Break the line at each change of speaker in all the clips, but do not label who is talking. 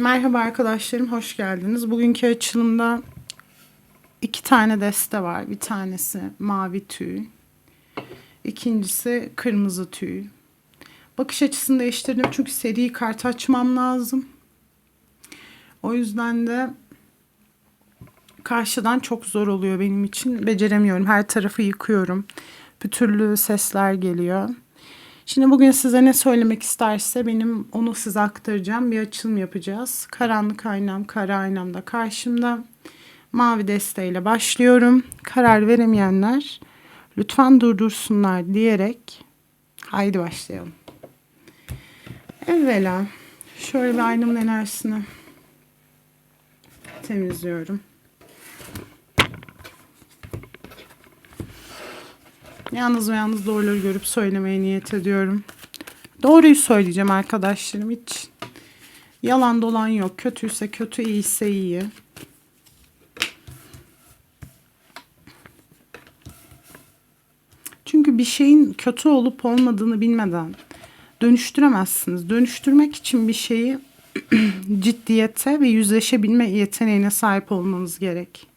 Merhaba arkadaşlarım, hoş geldiniz. Bugünkü açılımda iki tane deste var. Bir tanesi mavi tüy, ikincisi kırmızı tüy. Bakış açısını değiştirdim çünkü seri kart açmam lazım. O yüzden de karşıdan çok zor oluyor benim için. Beceremiyorum. Her tarafı yıkıyorum. Bir türlü sesler geliyor. Şimdi bugün size ne söylemek isterse benim onu size aktaracağım. Bir açılım yapacağız. Karanlık aynam, kara aynam da karşımda. Mavi desteğiyle başlıyorum. Karar veremeyenler lütfen durdursunlar diyerek haydi başlayalım. Evvela şöyle bir aynamın enerjisini temizliyorum. Yalnız ve yalnız doğruları görüp söylemeye niyet ediyorum. Doğruyu söyleyeceğim arkadaşlarım. Hiç yalan dolan yok. Kötüyse kötü, iyiyse iyi. Çünkü bir şeyin kötü olup olmadığını bilmeden dönüştüremezsiniz. Dönüştürmek için bir şeyi ciddiyete ve yüzleşebilme yeteneğine sahip olmanız gerek.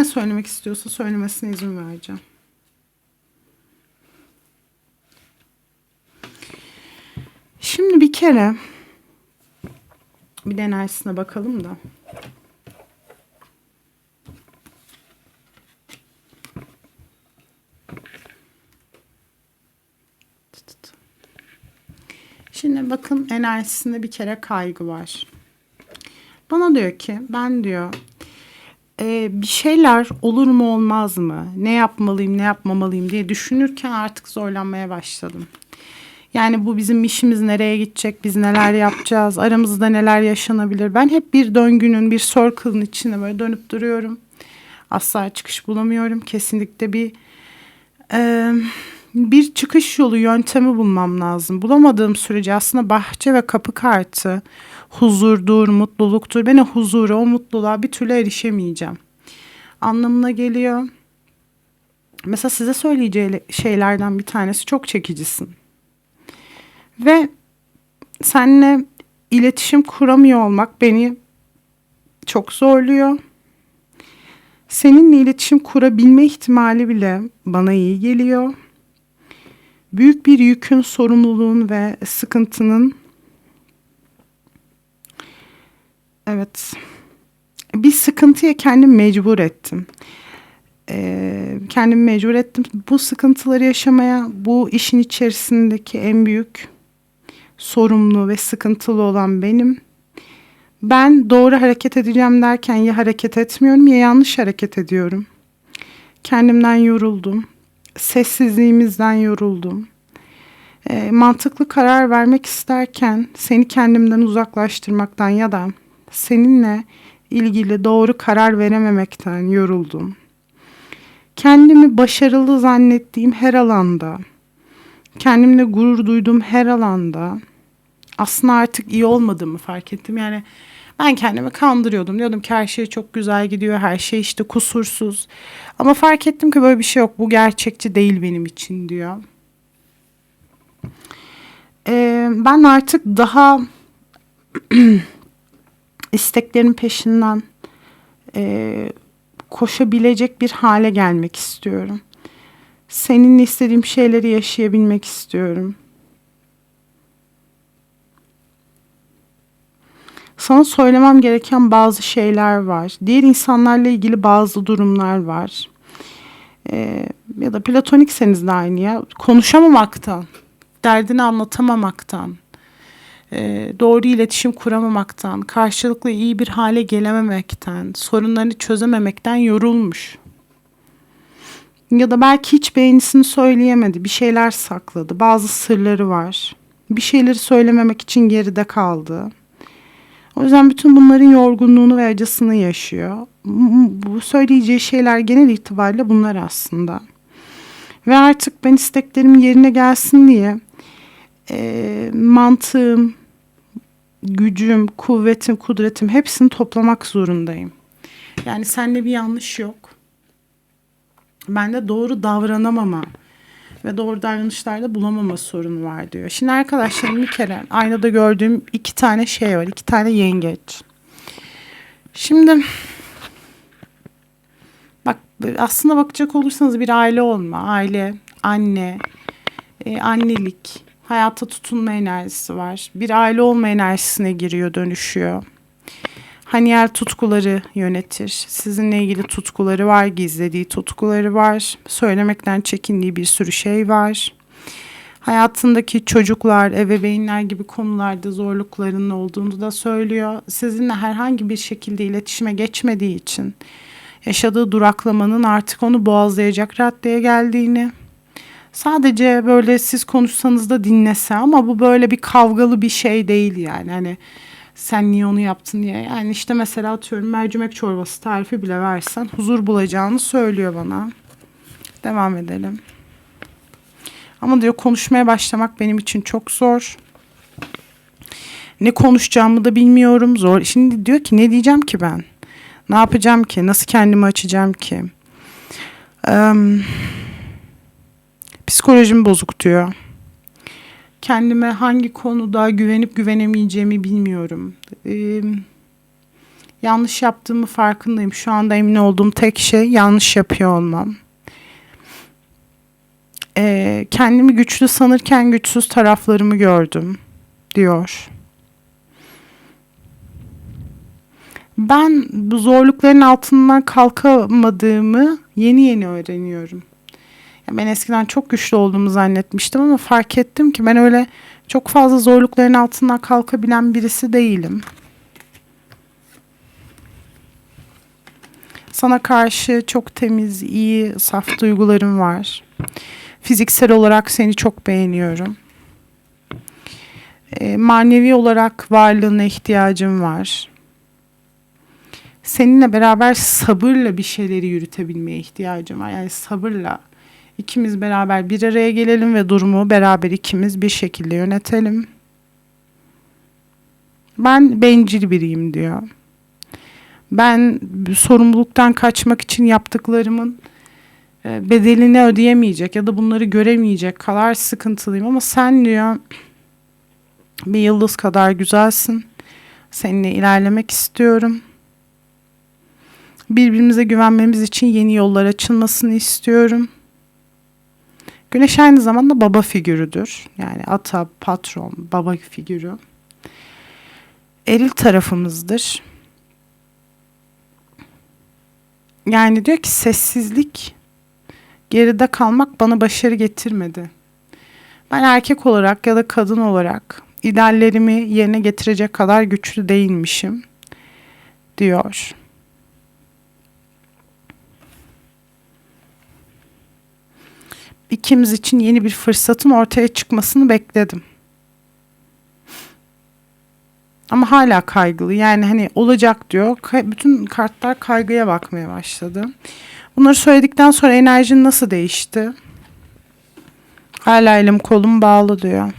Ne söylemek istiyorsa söylemesine izin vereceğim. Şimdi bir kere bir de enerjisine bakalım da. Şimdi bakın enerjisinde bir kere kaygı var. Bana diyor ki ben diyor e, bir şeyler olur mu olmaz mı? Ne yapmalıyım ne yapmamalıyım diye düşünürken artık zorlanmaya başladım. Yani bu bizim işimiz nereye gidecek, biz neler yapacağız, aramızda neler yaşanabilir. Ben hep bir döngünün, bir circle'ın içine böyle dönüp duruyorum. Asla çıkış bulamıyorum. Kesinlikle bir e, bir çıkış yolu, yöntemi bulmam lazım. Bulamadığım sürece aslında bahçe ve kapı kartı huzurdur, mutluluktur. Ben o huzura, o mutluluğa bir türlü erişemeyeceğim. Anlamına geliyor. Mesela size söyleyeceği şeylerden bir tanesi çok çekicisin. Ve seninle iletişim kuramıyor olmak beni çok zorluyor. Seninle iletişim kurabilme ihtimali bile bana iyi geliyor. Büyük bir yükün, sorumluluğun ve sıkıntının Evet. Bir sıkıntıya kendimi mecbur ettim. Ee, kendimi mecbur ettim. Bu sıkıntıları yaşamaya bu işin içerisindeki en büyük sorumlu ve sıkıntılı olan benim. Ben doğru hareket edeceğim derken ya hareket etmiyorum ya yanlış hareket ediyorum. Kendimden yoruldum. Sessizliğimizden yoruldum. E, mantıklı karar vermek isterken seni kendimden uzaklaştırmaktan ya da seninle ilgili doğru karar verememekten yoruldum. Kendimi başarılı zannettiğim her alanda, kendimle gurur duyduğum her alanda aslında artık iyi olmadığımı fark ettim. Yani ben kendimi kandırıyordum. Diyordum ki her şey çok güzel gidiyor. Her şey işte kusursuz. Ama fark ettim ki böyle bir şey yok. Bu gerçekçi değil benim için diyor. Ee, ben artık daha isteklerin peşinden e, koşabilecek bir hale gelmek istiyorum. Seninle istediğim şeyleri yaşayabilmek istiyorum. Sana söylemem gereken bazı şeyler var. Diğer insanlarla ilgili bazı durumlar var. Ee, ya da platonikseniz de aynı ya. Konuşamamaktan, derdini anlatamamaktan, e, doğru iletişim kuramamaktan, karşılıklı iyi bir hale gelememekten, sorunlarını çözememekten yorulmuş. Ya da belki hiç beğenisini söyleyemedi, bir şeyler sakladı, bazı sırları var. Bir şeyleri söylememek için geride kaldı. O yüzden bütün bunların yorgunluğunu ve acısını yaşıyor. Bu söyleyeceği şeyler genel itibariyle bunlar aslında. Ve artık ben isteklerim yerine gelsin diye e, mantığım, gücüm, kuvvetim, kudretim hepsini toplamak zorundayım. Yani sende bir yanlış yok. Bende doğru davranamama ve doğru davranışlarda bulamama sorunu var diyor. Şimdi arkadaşlarım bir kere aynada gördüğüm iki tane şey var. iki tane yengeç. Şimdi bak aslında bakacak olursanız bir aile olma. Aile, anne, e, annelik, hayata tutunma enerjisi var. Bir aile olma enerjisine giriyor, dönüşüyor. Hani yer tutkuları yönetir. Sizinle ilgili tutkuları var, gizlediği tutkuları var. Söylemekten çekindiği bir sürü şey var. Hayatındaki çocuklar, ebeveynler gibi konularda zorluklarının olduğunu da söylüyor. Sizinle herhangi bir şekilde iletişime geçmediği için yaşadığı duraklamanın artık onu boğazlayacak raddeye geldiğini, sadece böyle siz konuşsanız da dinlese ama bu böyle bir kavgalı bir şey değil yani. Hani sen niye onu yaptın diye. Yani işte mesela atıyorum mercimek çorbası tarifi bile versen huzur bulacağını söylüyor bana. Devam edelim. Ama diyor konuşmaya başlamak benim için çok zor. Ne konuşacağımı da bilmiyorum. Zor. Şimdi diyor ki ne diyeceğim ki ben? Ne yapacağım ki? Nasıl kendimi açacağım ki? Ee, psikolojim bozuk diyor. Kendime hangi konuda güvenip güvenemeyeceğimi bilmiyorum. Ee, yanlış yaptığımı farkındayım. Şu anda emin olduğum tek şey yanlış yapıyor olmam. Ee, kendimi güçlü sanırken güçsüz taraflarımı gördüm diyor. Ben bu zorlukların altından kalkamadığımı yeni yeni öğreniyorum. Ben eskiden çok güçlü olduğumu zannetmiştim ama fark ettim ki ben öyle çok fazla zorlukların altından kalkabilen birisi değilim. Sana karşı çok temiz, iyi, saf duygularım var. Fiziksel olarak seni çok beğeniyorum. E, manevi olarak varlığına ihtiyacım var. Seninle beraber sabırla bir şeyleri yürütebilmeye ihtiyacım var. Yani sabırla İkimiz beraber bir araya gelelim ve durumu beraber ikimiz bir şekilde yönetelim. Ben bencil biriyim diyor. Ben sorumluluktan kaçmak için yaptıklarımın e, bedelini ödeyemeyecek ya da bunları göremeyecek kadar sıkıntılıyım ama sen diyor bir yıldız kadar güzelsin. Seninle ilerlemek istiyorum. Birbirimize güvenmemiz için yeni yollar açılmasını istiyorum. Güneş aynı zamanda baba figürüdür. Yani ata, patron, baba figürü. Eril tarafımızdır. Yani diyor ki sessizlik, geride kalmak bana başarı getirmedi. Ben erkek olarak ya da kadın olarak ideallerimi yerine getirecek kadar güçlü değilmişim diyor. İkimiz için yeni bir fırsatın ortaya çıkmasını bekledim. Ama hala kaygılı. Yani hani olacak diyor. Bütün kartlar kaygıya bakmaya başladı. Bunları söyledikten sonra enerjin nasıl değişti? Hala elim kolum bağlı diyor.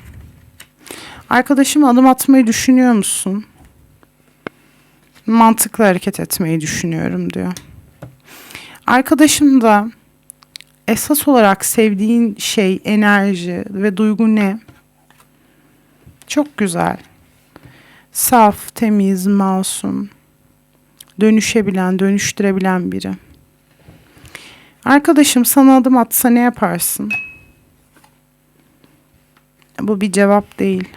Arkadaşım adım atmayı düşünüyor musun? Mantıklı hareket etmeyi düşünüyorum diyor. Arkadaşım da esas olarak sevdiğin şey, enerji ve duygu ne? Çok güzel. Saf, temiz, masum. Dönüşebilen, dönüştürebilen biri. Arkadaşım sana adım atsa ne yaparsın? Bu bir cevap değil.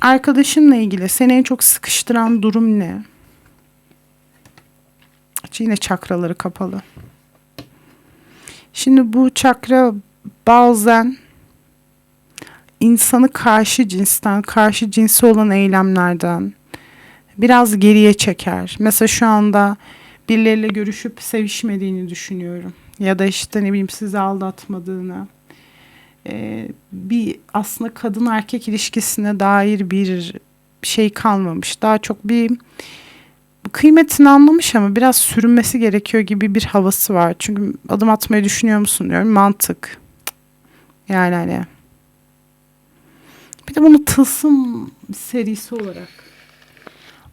Arkadaşınla ilgili seni en çok sıkıştıran durum ne? Yine çakraları kapalı. Şimdi bu çakra bazen insanı karşı cinsten, karşı cinsi olan eylemlerden biraz geriye çeker. Mesela şu anda birileriyle görüşüp sevişmediğini düşünüyorum. Ya da işte ne bileyim sizi aldatmadığını. Ee, bir aslında kadın erkek ilişkisine dair bir şey kalmamış. Daha çok bir kıymetini anlamış ama biraz sürünmesi gerekiyor gibi bir havası var. Çünkü adım atmayı düşünüyor musun diyorum. Mantık. Yani hani Bir de bunu tılsım serisi olarak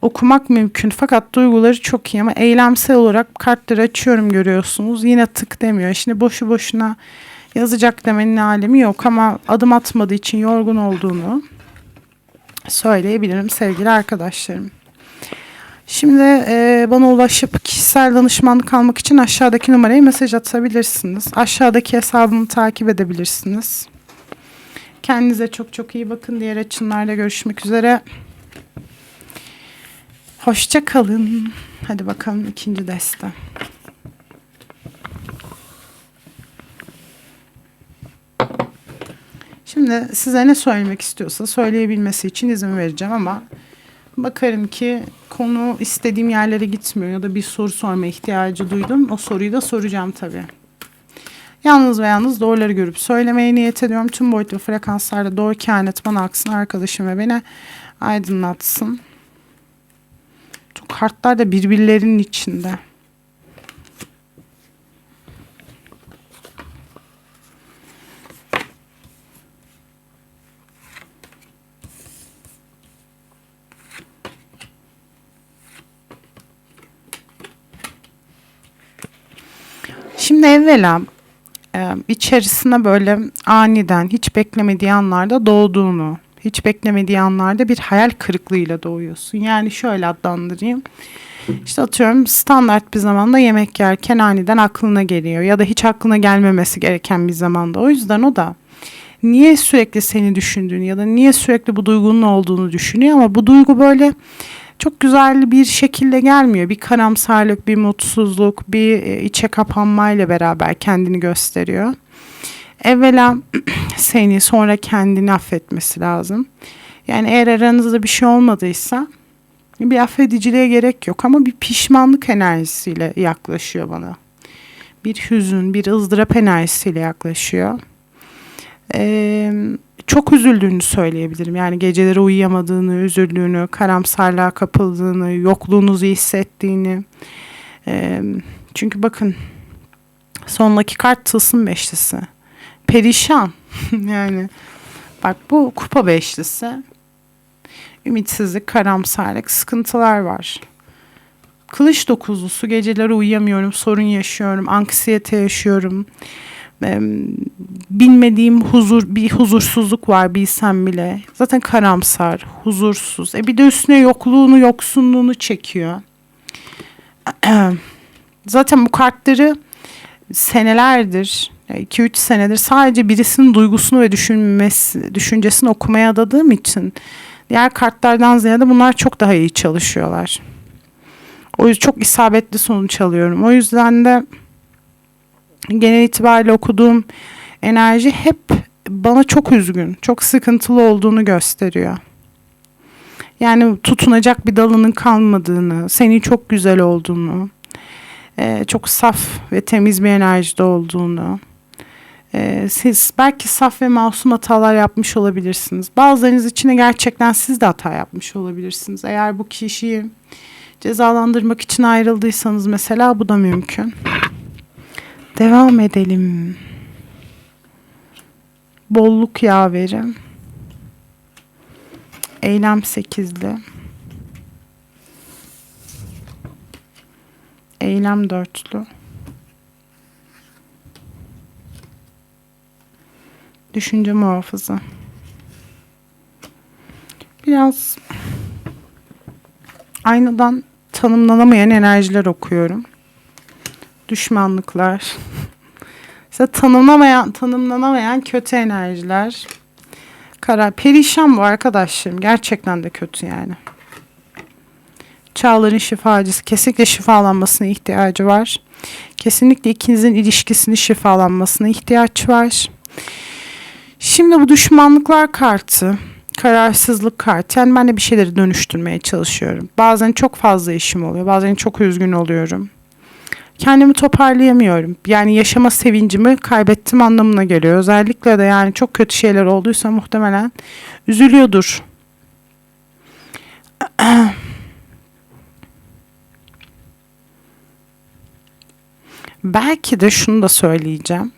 okumak mümkün. Fakat duyguları çok iyi ama eylemsel olarak kartları açıyorum görüyorsunuz. Yine tık demiyor. Şimdi boşu boşuna yazacak demenin alemi yok ama adım atmadığı için yorgun olduğunu söyleyebilirim sevgili arkadaşlarım. Şimdi e, bana ulaşıp kişisel danışmanlık almak için aşağıdaki numaraya mesaj atabilirsiniz. Aşağıdaki hesabımı takip edebilirsiniz. Kendinize çok çok iyi bakın. Diğer açımlarda görüşmek üzere. Hoşça kalın. Hadi bakalım ikinci deste. Şimdi size ne söylemek istiyorsa söyleyebilmesi için izin vereceğim ama bakarım ki konu istediğim yerlere gitmiyor ya da bir soru sorma ihtiyacı duydum. O soruyu da soracağım tabii. Yalnız ve yalnız doğruları görüp söylemeye niyet ediyorum. Tüm boyut ve frekanslarda doğru kehanet bana aksın arkadaşım ve beni aydınlatsın. Çok kartlar da birbirlerinin içinde. Şimdi evvela e, içerisine böyle aniden hiç beklemediği anlarda doğduğunu, hiç beklemediği anlarda bir hayal kırıklığıyla doğuyorsun. Yani şöyle adlandırayım. İşte atıyorum standart bir zamanda yemek yerken aniden aklına geliyor ya da hiç aklına gelmemesi gereken bir zamanda. O yüzden o da niye sürekli seni düşündüğünü ya da niye sürekli bu duygunun olduğunu düşünüyor ama bu duygu böyle çok güzel bir şekilde gelmiyor. Bir karamsarlık, bir mutsuzluk, bir e, içe kapanmayla beraber kendini gösteriyor. Evvela seni sonra kendini affetmesi lazım. Yani eğer aranızda bir şey olmadıysa bir affediciliğe gerek yok ama bir pişmanlık enerjisiyle yaklaşıyor bana. Bir hüzün, bir ızdırap enerjisiyle yaklaşıyor. Ee, çok üzüldüğünü söyleyebilirim. Yani geceleri uyuyamadığını, üzüldüğünü, karamsarlığa kapıldığını, yokluğunuzu hissettiğini. Ee, çünkü bakın sondaki kart tılsım beşlisi. Perişan. yani bak bu kupa beşlisi. Ümitsizlik, karamsarlık, sıkıntılar var. Kılıç dokuzlusu geceleri uyuyamıyorum, sorun yaşıyorum, anksiyete yaşıyorum bilmediğim huzur bir huzursuzluk var bilsem bile. Zaten karamsar, huzursuz. E bir de üstüne yokluğunu, yoksunluğunu çekiyor. Zaten bu kartları senelerdir, 2-3 senedir sadece birisinin duygusunu ve düşünmesi, düşüncesini okumaya adadığım için diğer kartlardan ziyade bunlar çok daha iyi çalışıyorlar. O yüzden çok isabetli sonuç alıyorum. O yüzden de genel itibariyle okuduğum enerji hep bana çok üzgün, çok sıkıntılı olduğunu gösteriyor. Yani tutunacak bir dalının kalmadığını, senin çok güzel olduğunu, e, çok saf ve temiz bir enerjide olduğunu, e, siz belki saf ve masum hatalar yapmış olabilirsiniz. Bazılarınız için gerçekten siz de hata yapmış olabilirsiniz. Eğer bu kişiyi cezalandırmak için ayrıldıysanız mesela bu da mümkün. Devam edelim. Bolluk yaveri. Eylem sekizli. Eylem dörtlü. Düşünce muhafızı. Biraz aynadan tanımlanamayan enerjiler okuyorum düşmanlıklar, işte tanımlamayan, tanımlanamayan kötü enerjiler. Kara perişan bu arkadaşlarım. Gerçekten de kötü yani. Çağların şifacısı kesinlikle şifalanmasına ihtiyacı var. Kesinlikle ikinizin ilişkisinin şifalanmasına ihtiyaç var. Şimdi bu düşmanlıklar kartı, kararsızlık kartı. Yani ben de bir şeyleri dönüştürmeye çalışıyorum. Bazen çok fazla işim oluyor. Bazen çok üzgün oluyorum kendimi toparlayamıyorum. Yani yaşama sevincimi kaybettim anlamına geliyor. Özellikle de yani çok kötü şeyler olduysa muhtemelen üzülüyordur. Belki de şunu da söyleyeceğim.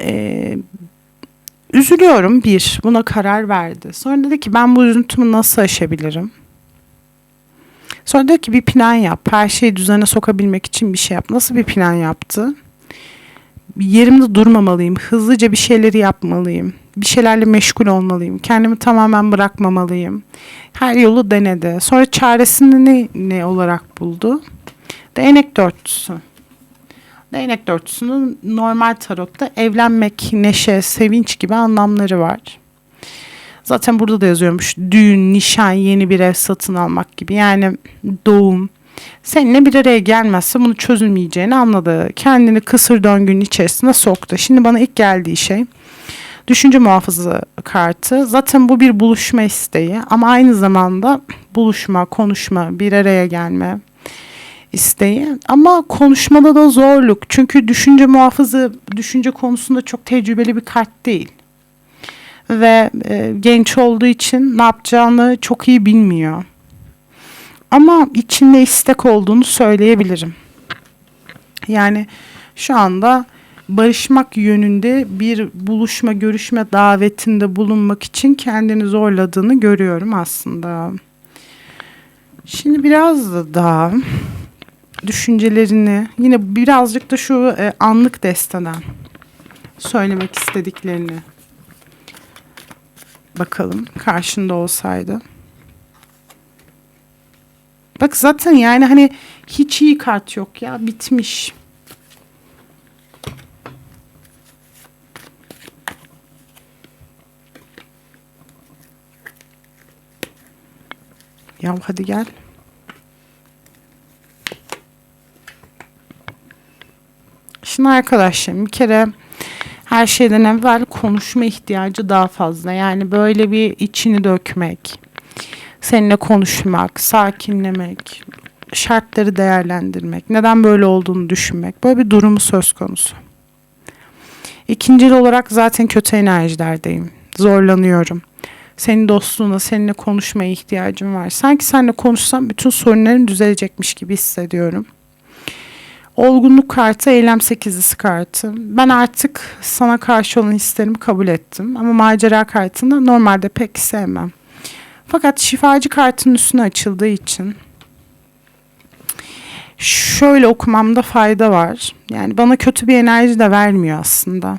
Ee, üzülüyorum bir. Buna karar verdi. Sonra dedi ki ben bu üzüntümü nasıl aşabilirim? Sonra dedi ki bir plan yap. Her şeyi düzene sokabilmek için bir şey yap. Nasıl bir plan yaptı? Yerimde durmamalıyım. Hızlıca bir şeyleri yapmalıyım. Bir şeylerle meşgul olmalıyım. Kendimi tamamen bırakmamalıyım. Her yolu denedi. Sonra çaresini ne, ne olarak buldu? Değnek dörtlüsü. Değnek dörtlüsünün normal tarotta evlenmek, neşe, sevinç gibi anlamları var. Zaten burada da yazıyormuş düğün, nişan, yeni bir ev satın almak gibi. Yani doğum. Seninle bir araya gelmezse bunu çözülmeyeceğini anladı. Kendini kısır döngünün içerisine soktu. Şimdi bana ilk geldiği şey düşünce muhafızı kartı. Zaten bu bir buluşma isteği ama aynı zamanda buluşma, konuşma, bir araya gelme isteği. Ama konuşmada da zorluk. Çünkü düşünce muhafızı düşünce konusunda çok tecrübeli bir kart değil ve e, genç olduğu için ne yapacağını çok iyi bilmiyor. Ama içinde istek olduğunu söyleyebilirim. Yani şu anda barışmak yönünde bir buluşma, görüşme davetinde bulunmak için kendini zorladığını görüyorum aslında. Şimdi biraz da daha düşüncelerini yine birazcık da şu e, anlık desteden söylemek istediklerini Bakalım karşında olsaydı. Bak zaten yani hani hiç iyi kart yok ya bitmiş. Ya hadi gel. Şimdi arkadaşlarım bir kere her şeyden evvel konuşma ihtiyacı daha fazla. Yani böyle bir içini dökmek, seninle konuşmak, sakinlemek, şartları değerlendirmek, neden böyle olduğunu düşünmek. Böyle bir durumu söz konusu. İkincil olarak zaten kötü enerjilerdeyim. Zorlanıyorum. Senin dostluğuna, seninle konuşmaya ihtiyacım var. Sanki seninle konuşsam bütün sorunların düzelecekmiş gibi hissediyorum. Olgunluk kartı, eylem sekizlisi kartı. Ben artık sana karşı olan hislerimi kabul ettim. Ama macera kartını normalde pek sevmem. Fakat şifacı kartının üstüne açıldığı için şöyle okumamda fayda var. Yani bana kötü bir enerji de vermiyor aslında.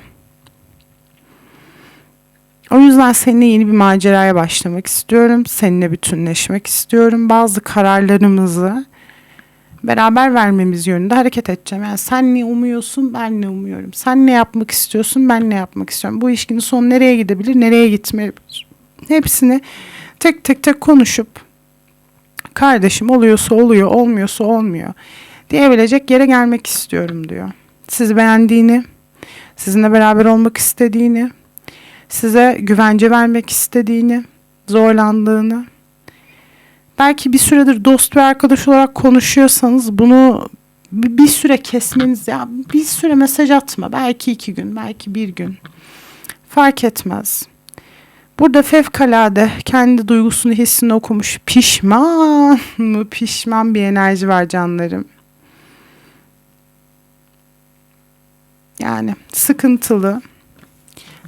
O yüzden seninle yeni bir maceraya başlamak istiyorum. Seninle bütünleşmek istiyorum. Bazı kararlarımızı beraber vermemiz yönünde hareket edeceğim. Yani sen ne umuyorsun, ben ne umuyorum. Sen ne yapmak istiyorsun, ben ne yapmak istiyorum. Bu ilişkinin sonu nereye gidebilir, nereye gitmeyebilir. Hepsini tek tek tek konuşup kardeşim oluyorsa oluyor, olmuyorsa olmuyor diyebilecek yere gelmek istiyorum diyor. Sizi beğendiğini, sizinle beraber olmak istediğini, size güvence vermek istediğini, zorlandığını, belki bir süredir dost ve arkadaş olarak konuşuyorsanız bunu bir süre kesmeniz ya bir süre mesaj atma belki iki gün belki bir gün fark etmez. Burada fevkalade kendi duygusunu hissini okumuş pişman mı pişman bir enerji var canlarım. Yani sıkıntılı.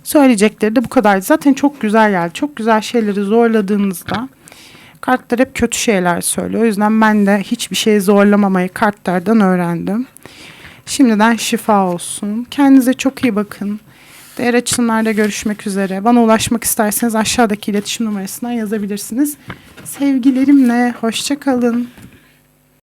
Söyleyecekleri de bu kadar. Zaten çok güzel geldi. Çok güzel şeyleri zorladığınızda Kartlar hep kötü şeyler söylüyor. O yüzden ben de hiçbir şeyi zorlamamayı kartlardan öğrendim. Şimdiden şifa olsun. Kendinize çok iyi bakın. Diğer açılımlarda görüşmek üzere. Bana ulaşmak isterseniz aşağıdaki iletişim numarasından yazabilirsiniz. Sevgilerimle, hoşçakalın.